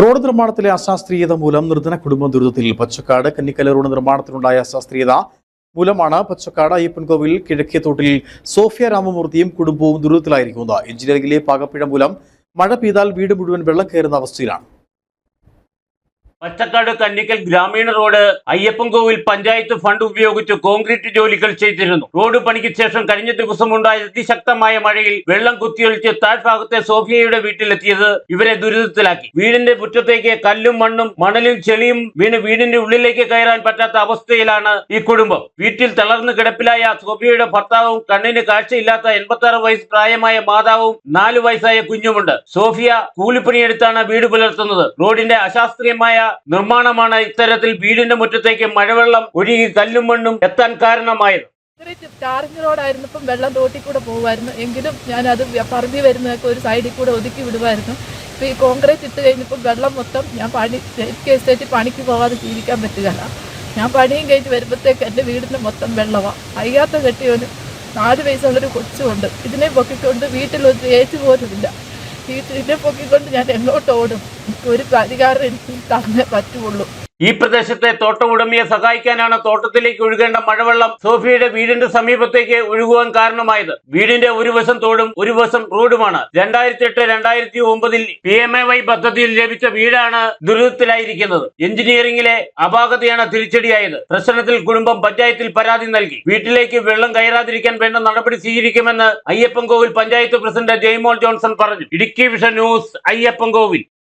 Road നിർമ്മാണത്തിലെ അശാസ്ത്രീയത മൂലം നിർധന കുടുംബ ദുരിതത്തിൽ. പച്ചക്കാട് കന്നിക്കല റോഡ് നിർമ്മാണത്തിലുണ്ടായ അശാസ്ത്രീയത മൂലമാണ് പച്ചക്കാട് അയ്യപ്പൻകോവിൽ കിഴക്കേത്തോട്ടിൽ സോഫിയ രാമമൂർത്തിയും കുടുംബവും ദുരിതത്തിലായിരിക്കുന്നത്. എഞ്ചിനീയറിംഗിലെ പാകപ്പിഴ മൂലം മഴ പെയ്താൽ വീട് മുഴുവൻ വെള്ളം കയറുന്ന അവസ്ഥയിലാണ്. പച്ചക്കാട് കന്നിക്കൽ ഗ്രാമീണ റോഡ് അയ്യപ്പൻകോവിൽ പഞ്ചായത്ത് ഫണ്ട് ഉപയോഗിച്ച് കോൺക്രീറ്റ് ജോലികൾ ചെയ്തിരുന്നു. റോഡ് പണിക്ക് ശേഷം കഴിഞ്ഞ ദിവസം ഉണ്ടായ അതിശക്തമായ മഴയിൽ വെള്ളം കുത്തിയൊലിച്ച് താഴ്ഭാഗത്തെ സോഫിയയുടെ വീട്ടിലെത്തിയത് ഇവരെ ദുരിതത്തിലാക്കി. വീടിന്റെ മുറ്റത്തേക്ക് കല്ലും മണ്ണും മണലും ചെളിയും വീണ് വീടിന്റെ ഉള്ളിലേക്ക് കയറാൻ പറ്റാത്ത അവസ്ഥയിലാണ് ഈ കുടുംബം. വീട്ടിൽ തളർന്നു കിടപ്പിലായ സോഫിയയുടെ ഭർത്താവും കണ്ണിന് കാഴ്ചയില്ലാത്ത എൺപത്തി ആറ് വയസ്സ് പ്രായമായ മാതാവും നാലു വയസ്സായ കുഞ്ഞുമുണ്ട്. സോഫിയ കൂലിപ്പണിയെടുത്താണ് വീട് പുലർത്തുന്നത്. റോഡിന്റെ അശാസ്ത്രീയമായ നിർമ്മാണമാണ് ഇത്തരത്തിൽ വീടിന്റെ മുറ്റത്തേക്ക് മഴവെള്ളം ഒഴുകി കല്ലും മണ്ണും എത്താൻ കാരണമായത്. ഇത്രയും റോഡായിരുന്നു റോഡായിരുന്നപ്പം വെള്ളം തോട്ടി കൂടെ പോകുമായിരുന്നു എങ്കിലും ഞാനത് പറമ്പി വരുന്നതൊക്കെ ഒരു സൈഡിൽ കൂടെ ഒതുക്കി വിടുമായിരുന്നു. ഇപ്പം ഈ കോൺക്രീറ്റ് ഇട്ട് കഴിഞ്ഞപ്പോൾ വെള്ളം മൊത്തം ഞാൻ പണി എനിക്ക് എസ്റ്റേറ്റ് പണിക്ക് പോകാതെ ജീവിക്കാൻ പറ്റുകയില്ല. ഞാൻ പണിയും കഴിഞ്ഞ് വരുമ്പോഴത്തേക്ക് എന്റെ വീടിന് മൊത്തം വെള്ളമാണ് അയ്യാത്ത കെട്ടിയവന് നാല് വയസ്സുള്ളൊരു കൊച്ചുണ്ട്. ഇതിനെ പൊക്കിക്കൊണ്ട് വീട്ടിലൊരു ചേച്ചി പോലുമില്ല ഇതിനെ പൊക്കിക്കൊണ്ട് ഞാൻ എങ്ങോട്ട് ഓടും ഒരു പരിഹാരം എനിക്ക് തന്നെ പറ്റുള്ളൂ. ഈ പ്രദേശത്തെ തോട്ടം ഉടമയെ സഹായിക്കാനാണ് തോട്ടത്തിലേക്ക് ഒഴുകേണ്ട മഴവെള്ളം സോഫിയയുടെ വീടിന്റെ സമീപത്തേക്ക് ഒഴുകുവാൻ കാരണമായത്. വീടിന്റെ ഒരു വശം തോടും ഒരു വശം റോഡുമാണ്. രണ്ടായിരത്തി എട്ട് രണ്ടായിരത്തി ഒമ്പതിൽ പി എം എ വൈ പദ്ധതിയിൽ ലഭിച്ച വീടാണ് ദുരിതത്തിലായിരിക്കുന്നത്. എഞ്ചിനീയറിംഗിലെ അപാകതയാണ് തിരിച്ചടിയായത്. പ്രശ്നത്തിൽ കുടുംബം പഞ്ചായത്തിൽ പരാതി നൽകി. വീട്ടിലേക്ക് വെള്ളം കയറാതിരിക്കാൻ വേണ്ട നടപടി സ്വീകരിക്കുമെന്ന് അയ്യപ്പൻകോവിൽ പഞ്ചായത്ത് പ്രസിഡന്റ് ജയ്മോൾ ജോൺസൺ പറഞ്ഞു. Idukki vision news Ayyappankovil.